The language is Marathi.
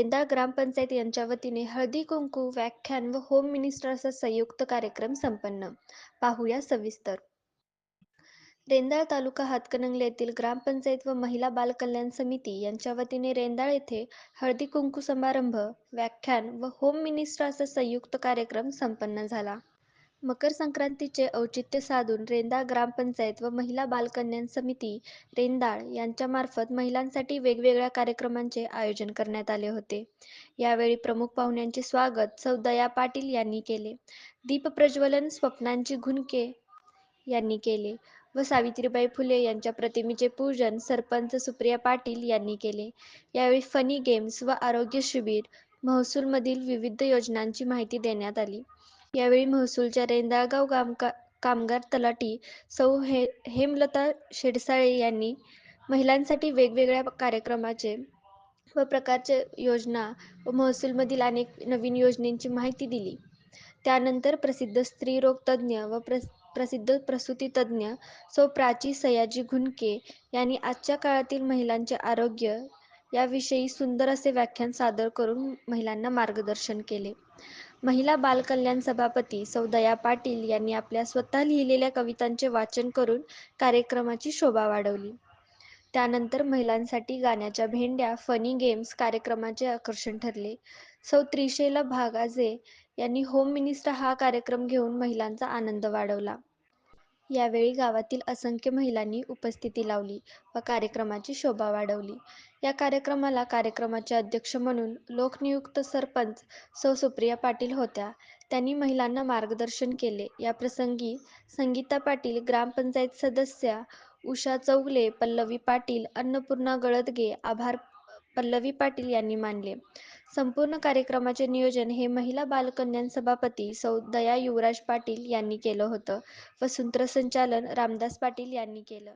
रेंदाळ ग्रामपंचायत यांच्या वतीने हळदी कुंकू व्याख्यान व होम मिनिस्टरचा संयुक्त कार्यक्रम संपन्न. पाहूया सविस्तर. रेंदाळ तालुका हातकणंगले येथील ग्रामपंचायत व महिला बालकल्याण समिती यांच्या वतीने रेंदाळ येथे हळदी कुंकू समारंभ, व्याख्यान व होम मिनिस्टरचा संयुक्त कार्यक्रम संपन्न झाला. मकर संक्रांतीचे औचित्य साधून रेंदाळ ग्रामपंचायत व महिला बालकल्याण समिती रेंदाळ यांच्यामार्फत महिलांसाठी वेगवेगळ्या कार्यक्रमांचे आयोजन करण्यात आले होते. यावेळी प्रमुख पाहुण्यांचे स्वागत सौ. दया पाटील यांनी केले. दीपप्रज्वलन स्वप्नांची घुनके यांनी केले व सावित्रीबाई फुले यांच्या प्रतिमेचे पूजन सरपंच सुप्रिया पाटील यांनी केले. यावेळी फनी गेम्स व आरोग्य शिबिर, महसूलमधील विविध योजनांची माहिती देण्यात आली. यावेळी महसूलच्या रेंदाळगाव कामगार तलाठी सौ. हे हेमलता शेडसाळे यांनी महिलांसाठी वेगवेगळ्या कार्यक्रमाचे व प्रकारचे योजना व महसूलमधील अनेक नवीन योजनेची माहिती दिली. त्यानंतर प्रसिद्ध स्त्रीरोग तज्ज्ञ व प्रसिद्ध प्रसूती तज्ज्ञ सौ. प्राची सयाजी घुनके यांनी आजच्या काळातील महिलांचे आरोग्य याविषयी सुंदर असे व्याख्यान सादर करून महिलांना मार्गदर्शन केले. महिला बाल कल्याण सभापती सौदया पाटील यांनी आपल्या स्वतः लिहिलेल्या कवितांचे वाचन करून कार्यक्रमाची शोभा वाढवली. त्यानंतर महिलांसाठी गाण्याच्या भेंड्या, फनी गेम्स कार्यक्रमाचे आकर्षण ठरले. सौ. त्रिशैला भागाजे यांनी होम मिनिस्टर हा कार्यक्रम घेऊन महिलांचा आनंद वाढवला. यावेळी गावातील असंख्य महिलांनी उपस्थिती लावली व कार्यक्रमाची शोभा वाढवली. या कार्यक्रमाला कार्यक्रमाचे अध्यक्ष म्हणून लोकनियुक्त सरपंच सौ. सुप्रिया पाटील होत्या. त्यांनी महिलांना मार्गदर्शन केले. या प्रसंगी संगीता पाटील, ग्रामपंचायत सदस्या उषा चौगले, पल्लवी पाटील, अन्नपूर्णा गळदगे आभार पल्लवी पाटील यांनी मानले. संपूर्ण कार्यक्रमाचे नियोजन हे महिला बालकल्याण सभापती सौ. दया युवराज पाटील यांनी केलं होतं व सूत्रसंचालन रामदास पाटील यांनी केलं.